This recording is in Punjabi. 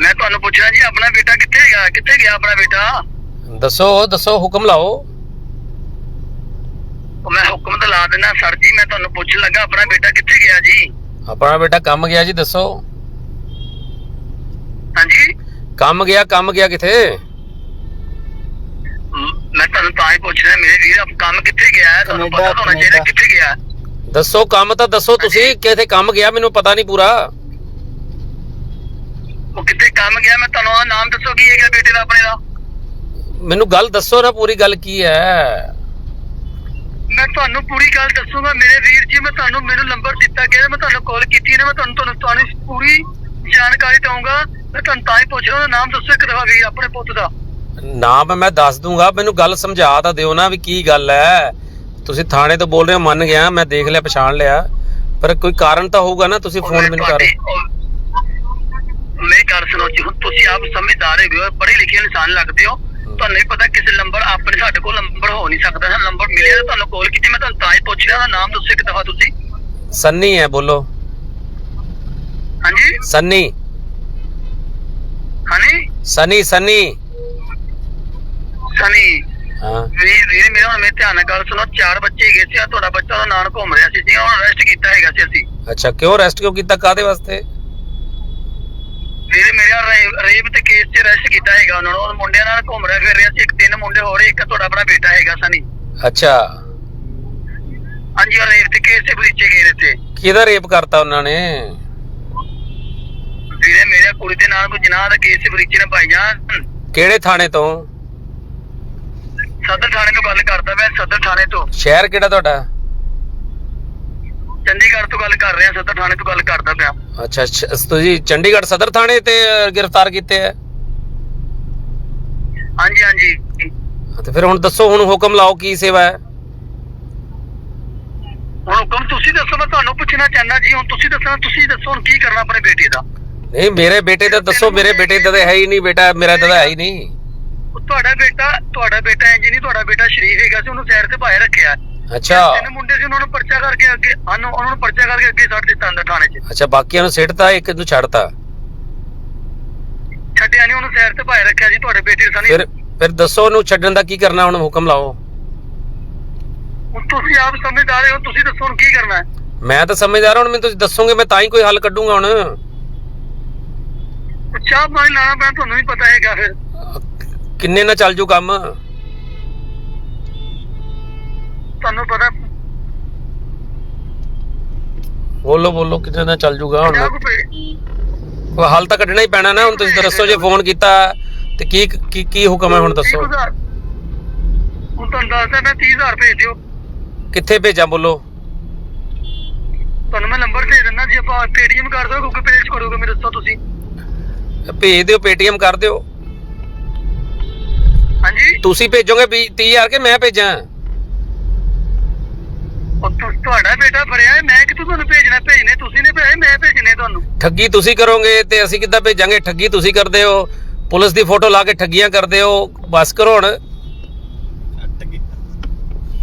ਮੈਂ ਤੁਹਾਨੂੰ ਪੁੱਛਿਆ ਜੀ ਆਪਣਾ ਬੇਟਾ ਕਿੱਥੇ ਗਿਆ? ਕਿੱਥੇ ਗਿਆ ਆਪਣਾ ਬੇਟਾ? ਦੱਸੋ ਦੱਸੋ ਹੁਕਮ ਲਾਓ। ਉਹ ਮੈਂ ਹੁਕਮ ਤਾਂ ਲਾ ਦਿੰਦਾ ਸਰ ਜੀ ਮੈਂ ਤੁਹਾਨੂੰ ਪੁੱਛਣ ਲੱਗਾ ਆਪਣਾ ਬੇਟਾ ਕਿੱਥੇ ਗਿਆ ਜੀ? ਆਪਣਾ ਬੇਟਾ ਕੰਮ ਗਿਆ ਜੀ ਦੱਸੋ। ਹਾਂਜੀ? ਕੰਮ ਗਿਆ ਕੰਮ ਗਿਆ ਕਿਥੇ? ਮ- ਮੈਂ ਤੁਹਾਨੂੰ ਤਾਂ ਹੀ ਪੁੱਛ ਰਿਹਾ ਮੇਰੇ ਵੀਰ ਆਪ ਕੰਮ ਕਿੱਥੇ ਗਿਆ ਹੈ? ਤੁਹਾਨੂੰ ਪਤਾ ਤਾਂ ਹੋਣਾ ਚਾਹੀਦਾ ਕੈਨੇਡਾ। ਕਿੱਥੇ ਗਿਆ ਹੈ। ਦੱਸੋ ਕੰਮ ਤਾਂ ਦੱਸੋ ਤੁਸੀਂ ਕਿਥੇ ਕੰਮ ਗਿਆ ਮੈਨੂੰ ਪਤਾ ਨਹੀਂ ਪੂਰਾ। ਉਹ ਕਿੱਥੇ ਕੰਮ ਗਿਆ? ਮੈਂ ਤੁਹਾਨੂੰ ਉਹਦਾ ਨਾਮ ਦੱਸੋ ਕੀ ਹੈਗਾ ਬੇਟੇ ਦਾ ਆਪਣੇ ਦਾ? ਮੈਨੂੰ ਗੱਲ ਦੱਸੋ ਨਾ ਪੂਰੀ ਗੱਲ ਕੀ ਹੈ? ਮੈਂ ਤੁਹਾਨੂੰ ਪੂਰੀ ਗੱਲ ਦੱਸੂਗਾ ਮੇਰੇ ਵੀਰ ਜੀ ਮੈਂ ਤੁਹਾਨੂੰ ਮੈਨੂੰ ਨੰਬਰ ਦਿੱਤਾ ਗਿਆ ਮੈਂ ਤੁਹਾਨੂੰ ਕਾਲ ਕੀਤੀ ਨੇ ਮੈਂ ਤੁਹਾਨੂੰ ਤੁਹਾਨੂੰ ਤੁਹਾਨੂੰ ਪੂਰੀ ਜਾਣਕਾਰੀ ਦਊਂਗਾ। ਮੈਂ ਤੁਹਾਨੂੰ ਤਾਂ ਹੀ ਪੁੱਛ ਰਿਹਾ ਉਹਦਾ ਨਾਮ ਦੱਸੋ ਇੱਕ ਦਫਾ ਵੀਰ ਆਪਣੇ ਪੁੱਤ ਦਾ। ਨਾਮ ਮੈਂ ਦੱਸ ਦੂੰਗਾ ਮੈਨੂੰ ਗੱਲ ਸਮਝਾ ਤਾਂ ਦਿਓ ਨਾ ਵੀ ਕੀ ਗੱਲ ਹੈ। ਤੁਸੀਂ ਥਾਣੇ ਤੋਂ ਬੋਲ ਰਹੇ ਹੋ ਮੰਨ ਗਿਆ ਮੈਂ ਦੇਖ ਲਿਆ ਪਛਾਣ ਲਿਆ। ਪਰ ਕੋਈ ਕਾਰਨ ਤਾਂ ਹੋਊਗਾ ਨਾ ਤੁਸੀਂ ਫੋਨ ਮੈਨੂੰ ਕਰ ਮੈਂ ਕਰ ਸੁਣੋ ਜੀ ਹੁਣ ਤੁਸੀਂ ਆਪ ਸਮਝਦਾਰ ਹੋ ਪੜ੍ਹੇ ਲਿਖੇ ਇਨਸਾਨ ਲੱਗਦੇ ਹੋ ਤੁਹਾਨੂੰ ਨਹੀਂ ਪਤਾ ਕਿਸੇ ਨੰਬਰ ਆਪਣੇ ਸਾਡੇ ਕੋਲ ਨੰਬਰ ਹੋ ਨਹੀਂ ਸਕਦਾ ਹੈ ਨੰਬਰ ਮਿਲਿਆ ਤਾਂ ਤੁਹਾਨੂੰ ਕਾਲ ਕੀਤੀ ਮੈਂ ਤੁਹਾਨੂੰ ਤਾਂ ਹੀ ਪੁੱਛ ਰਿਹਾ ਉਹਦਾ ਨਾਮ ਦੱਸੋ ਇੱਕ ਦਫਾ ਤੁਸੀਂ। ਸੰਨੀ ਹੈ ਬੋਲੋ। ਹਾਂਜੀ? ਸੰਨੀ। ਹਾਂਜੀ? ਸਨੀ ਸਨੀ। ਸਨੀ। ਹਾਂ। ਵੀਰ ਵੀਰ ਮੇਰਾ ਹੁਣ ਮੇਰੇ ਧਿਆਨ ਨਾਲ ਗੱਲ ਸੁਣੋ ਚਾਰ ਬੱਚੇ ਹੈਗੇ ਸੀ ਆ ਤੁਹਾਡਾ ਬੱਚਾ ਉਹਦਾ ਨਾਲ ਘੁੰਮ ਰਿਹਾ ਸੀ ਜੀ ਹੁਣ ਅਰੈਸਟ ਕੀਤਾ ਹੈਗਾ ਸੀ ਅਸੀਂ। ਅੱਛਾ ਕਿਉਂ ਅਰੈਸਟ ਕਿਉਂ ਕੀਤਾ? ਕਾਦੇ ਵਾਸਤੇ? ਵੀਰ ਮੇਰਾ ਰੇਪ ਤੇ ਕੇਸ 'ਚ ਅਰੈਸਟ ਕੀਤਾ ਹੈਗਾ ਉਹਨਾਂ ਨੂੰ ਉਹ ਮੁੰਡਿਆਂ ਨਾਲ ਘੁੰਮ ਰਿਹਾ ਫਿਰ ਰਿਹਾ ਸੀ ਇੱਕ ਤਿੰਨ ਮੁੰਡੇ ਹੋਰ ਇੱਕ ਤੁਹਾਡਾ ਆਪਣਾ ਬੇਟਾ ਹੈਗਾ ਸਨੀ। ਅੱਛਾ। ਹਾਂਜੀ ਉਹ ਰੇਪ ਤੇ ਕੇਸ 'ਚ ਬਰੀਚੇ ਗਏ ਨੇ ਤੇ ਕਿਹਦਾ ਰੇਪ ਕਰਤਾ ਉਹਨਾਂ ਨੇ? ਵੀਰੇ ਮੇਰੇ ਕੁੜੀ ਦੇ ਨਾਲ ਕੋਈ ਜਨਾਹ ਦਾ ਕੇਸ 'ਚ ਬਰੀਚੇ ਨੇ ਭਾਈ ਜਾਨ ਕਿਹੜੇ ਥਾਣੇ ਤੋਂ? ਸਦਰ ਥਾਣੇ ਤੋਂ ਗੱਲ ਕਰਦਾ ਮੈਂ ਸਦਰ ਥਾਣੇ ਤੋਂ। ਸ਼ਹਿਰ ਕਿਹੜਾ ਤੁਹਾਡਾ? ਚੰਡੀਗੜ੍ਹ ਤੋਂ ਗੱਲ ਕਰ ਰਿਹਾ ਸਦਰ ਥਾਣੇ ਤੋਂ ਗੱਲ ਕਰਦਾ ਪਿਆ। ਅੱਛਾ ਸ਼- ਤੁਸੀਂ ਚੰਡੀਗੜ੍ਹ ਸਦਰ ਥਾਣੇ ਤੇ ਗ੍ਰਿਫਤਾਰ ਕੀਤੇ ਆ? ਹਾਂਜੀ ਹਾਂਜੀ। ਤੇ ਫਿਰ ਹੁਣ ਦੱਸੋ ਹੁਣ ਹੁਕਮ ਲਾਓ ਕੀ ਸੇਵਾ ਹੈ? ਹੁਣ ਹੁਕਮ ਤੁਸੀਂ ਦੱਸੋ ਮੈਂ ਤੁਹਾਨੂੰ ਪੁੱਛਣਾ ਚਾਹੁੰਦਾ ਜੀ ਹੁਣ ਤੁਸੀਂ ਦੱਸਣਾ ਤੁਸੀਂ ਦੱਸੋ ਹੁਣ ਕੀ ਕਰਨਾ ਆਪਣੇ ਬੇਟੇ ਦਾ। ਨਹੀਂ ਮੇਰੇ ਬੇਟੇ ਦਾ ਦੱਸੋ ਮੇਰੇ ਬੇਟੇ ਦਾ ਤਾਂ ਹੈ ਹੀ ਨਹੀਂ ਬੇਟਾ ਮੇਰਾ ਤਾਂ ਹੈ ਹੀ ਨਹੀਂ। ਉਹ ਤੁਹਾਡਾ ਬੇਟਾ ਤੁਹਾਡਾ ਬੇਟਾ ਇੰਜ ਨਹੀਂ ਤੁਹਾਡਾ ਬੇਟਾ ਸ਼ਰੀਫ ਹੈਗਾ ਸੀ ਉਹਨੂੰ ਸਾਈਡ ਤੇ ਪਾਏ ਰੱਖਿਆ। ਅੱਛਾ। ਤਿੰਨ ਮੁੰਡੇ ਸੀ ਉਹਨਾਂ ਨੂੰ ਪਰਚਾ ਕਰਕੇ ਅੱਗੇ ਉਹਨੂੰ ਉਹਨਾਂ ਨੂੰ ਪਰਚਾ ਕਰਕੇ ਅੱਗੇ ਛੱਡ ਦਿੱਤਾ ਅੰਦਰ ਥਾਣੇ 'ਚ। ਅੱਛਾ ਬਾਕੀਆਂ ਨੂੰ ਸਿੱਟਤਾ ਇੱਕ ਨੂੰ ਛੱਡਤਾ? ਛੱਡਿਆ ਨਹੀਂ ਉਹਨੂੰ ਸਾਈਡ ਤੇ ਪਾਏ ਰੱਖਿਆ ਜੀ ਤੁਹਾਡੇ ਬੇਟੇ ਸਨੀ ਫਿਰ ਫਿਰ ਦੱਸੋ ਉਹਨੂੰ ਛੱਡਣ ਦਾ ਕੀ ਕਰਨਾ ਹੁਣ ਹੁਕਮ ਲਾਓ। ਹੁਣ ਤੁਸੀਂ ਆਪ ਸਮਝਦਾਰ ਹੋ ਤੁਸੀਂ ਦੱਸੋ ਹੁਣ ਕੀ ਕਰਨਾ ਹੈ। ਮੈਂ ਤਾਂ ਸਮਝਦਾਰ ਹਾਂ, ਹੁਣ ਮੈਨੂੰ ਤੁਸੀਂ ਦੱਸੋਗੇ ਮੈਂ ਤਾਂ ਹੀ ਕੋਈ ਹੱਲ ਕੱਢੂੰਗਾ ਹੁਣ। ਉਹ ਚਾਹ ਪਾਣੀ ਲਾਣਾ ਪੈਣਾ ਤੁਹਾਨੂੰ ਵੀ ਪਤਾ ਹੈਗਾ ਫਿਰ। ਕਿੰਨੇ ਨਾਲ ਚੱਲ ਜੂ ਕੰਮ? ਤੁਹਾਨੂੰ ਪਤਾ ਬੋਲੋ ਬੋਲੋ ਕਿੰਨੇ ਨਾਲ ਚੱਲ ਜੂਗਾ ਹੁਣ। ਪੰਜਾਹ ਕੋਈ ਹੱਲ ਤਾਂ ਕੱਢਣਾ ਹੀ ਪੈਣਾ ਨਾ ਹੁਣ ਤੁਸੀਂ ਤਾਂ ਦੱਸੋ ਜੇ ਫੋਨ ਕੀਤਾ ਤੇ ਕੀ ਕੀ ਕੀ ਹੁਕਮ ਹੈ ਹੁਣ ਦੱਸੋ। 30,000 ਹੁਣ ਤੁਹਾਨੂੰ ਦੱਸਦਾ ਮੈਂ 30000 ਭੇਜ ਦਿਓ। ਕਿੱਥੇ ਭੇਜਾਂ ਬੋਲੋ। ਤੁਹਾਨੂੰ ਮੈਂ ਨੰਬਰ ਭੇਜ ਦਿੰਦਾ ਜੀ ਆਪਾਂ ਪੇਟੀਐਮ ਕਰ ਦਿਓ ਕਰੋਗੇ ਮੇਰੇ ਦੱਸੋ ਤੁਸੀਂ। ਭੇਜ ਦਿਓ ਪੇਟੀਐਮ ਕਰ ਦਿਓ। ਹਾਂਜੀ? ਤੁਸੀਂ ਭੇਜੋਗੇ 30000 ਕਿ ਮੈਂ ਭੇਜਾਂ ਉਹ ਤੁ- ਤੁਹਾਡਾ ਬੇਟਾ ਫੜਿਆ ਹੈ ਮੈਂ ਕਿੱਥੋਂ ਤੁਹਾਨੂੰ ਭੇਜਣਾ? ਭੇਜਨੇ ਤੁਸੀਂ ਨੇ ਭੇਜੇ, ਮੈਂ ਭੇਜਨੇ ਤੁਹਾਨੂੰ। ਠੱਗੀ ਤੁਸੀਂ ਕਰੋਗੇ ਤੇ ਅਸੀਂ ਕਿੱਦਾਂ ਭੇਜਾਂਗੇ? ਠੱਗੀ ਤੁਸੀਂ ਕਰਦੇ ਹੋ। ਪੁਲਿਸ ਦੀ ਫੋਟੋ ਲਾ ਕੇ ਠੱਗੀਆਂ ਕਰਦੇ ਹੋ। ਬਸ ਕਰੋ ਹੁਣ।